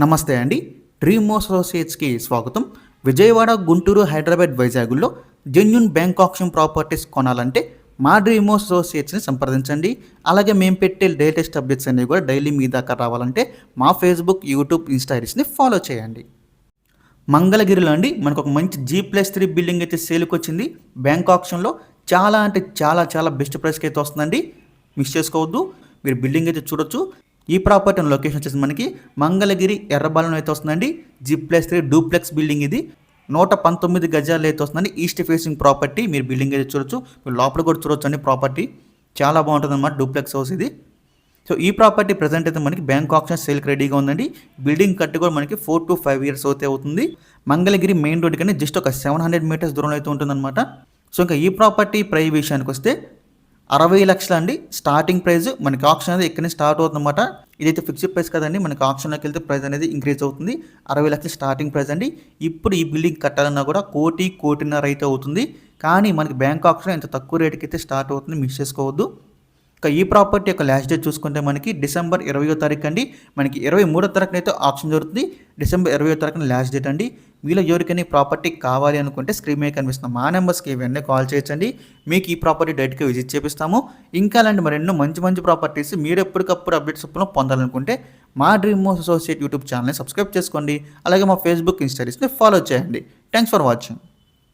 నమస్తే అండి. డ్రీమ్ అసోసియేట్స్కి స్వాగతం. విజయవాడ గుంటూరు హైదరాబాద్ వైజాగ్లో జెన్యున్ బ్యాంక్ ఆప్షన్ ప్రాపర్టీస్ కొనాలంటే మా డ్రీమ్ అసోసియేట్స్ని సంప్రదించండి. అలాగే మేము పెట్టే లేటెస్ట్ అప్డేట్స్ అనేవి కూడా డైలీ మీ దాకా రావాలంటే మా ఫేస్బుక్ యూట్యూబ్ ఇన్స్టాగ్రామ్స్ని ఫాలో చేయండి. మంగళగిరిలో అండి మనకు ఒక మంచి జీ ప్లస్ త్రీ బిల్డింగ్ అయితే సేల్కి వచ్చింది. బ్యాంక్ ఆప్షన్లో చాలా అంటే చాలా చాలా బెస్ట్ ప్రైస్కి అయితే వస్తుందండి. మిస్ చేసుకోవద్దు. మీరు బిల్డింగ్ అయితే చూడొచ్చు. ఈ ప్రాపర్టీ లొకేషన్ వచ్చేసి మనకి మంగళగిరి ఎర్రబాలెం అయితే వస్తుందండి. G plus three duplex building ఇది. నూట పంతొమ్మిది గజాలు అయితే వస్తుందండి. East facing property. మీరు బిల్డింగ్ అయితే చూడొచ్చు. మీరు లోపల కూడా చూడొచ్చు అండి ప్రాపర్టీ. చాలా బాగుంటుంది అన్నమాట డూప్లెక్స్ హౌస్ ఇది. సో ఈ ప్రాపర్టీ ప్రజెంట్ అయితే మనకి బ్యాంక్ ఆప్షన్ సేల్కి రెడీగా ఉందండి. బిల్డింగ్ కట్టి కూడా మనకి ఫోర్ టు ఫైవ్ ఇయర్స్ అయితే అవుతుంది. మంగళగిరి మెయిన్ రోడ్ కానీ జస్ట్ ఒక సెవెన్ హండ్రెడ్ మీటర్స్ దూరంలో అయితే ఉంటుందన్నమాట. సో ఇంకా ఈ ప్రాపర్టీ ప్రై విషయానికి వస్తే అరవై లక్షలు అండి. స్టార్టింగ్ ప్రైస్ మనకి ఆప్షన్ అనేది ఇక్కడ స్టార్ట్ అవుతుందన్నమాట. ఇదైతే ఫిక్స్డ్ ప్రైస్ కదండి. మనకి ఆప్షన్లోకి వెళ్తే ప్రైస్ అనేది ఇంక్రీజ్ అవుతుంది. అరవై లక్షలు స్టార్టింగ్ ప్రైస్ అండి. ఇప్పుడు ఈ బిల్డింగ్ కట్టాలన్నా కూడా కోటి కోటిన్నర అయితే అవుతుంది. కానీ మనకి బ్యాంక్ ఆప్షన్ ఎంత తక్కువ రేటుకి అయితే స్టార్ట్ అవుతుంది. మిస్ చేసుకోవద్దు. ఇక ఈ ప్రాపర్టీ యొక్క లాస్ట్ డేట్ చూసుకుంటే మనకి డిసెంబర్ ఇరవయో తారీఖు అండి. మనకి ఇరవై మూడో తారీఖున అయితే ఆప్షన్ జరుగుతుంది. డిసెంబర్ ఇరవయో తారీఖున లాస్ట్ డేట్ అండి. మీలో ఎవరికైనా ప్రాపర్టీ కావాలి అనుకుంటే స్క్రీన్ మీద కనిపిస్తున్న మా నెంబర్స్కి ఇవన్నీ కాల్ చేయొచ్చండి. మీకు ఈ ప్రాపర్టీ డైరెక్ట్గా విజిట్ చేపిస్తాము. ఇంకా అలాంటి మరెన్నో మంచి మంచి ప్రాపర్టీస్ మీరు ఎప్పటికప్పుడు అప్డేట్స్ చొప్పున పొందాలనుకుంటే మా డ్రీమ్ అసోసియేట్ యూట్యూబ్ ఛానల్ని సబ్స్క్రైబ్ చేసుకోండి. అలాగే మా ఫేస్బుక్ ఇన్స్టాగ్రామ్స్ని ఫాలో చేయండి. Thanks for watching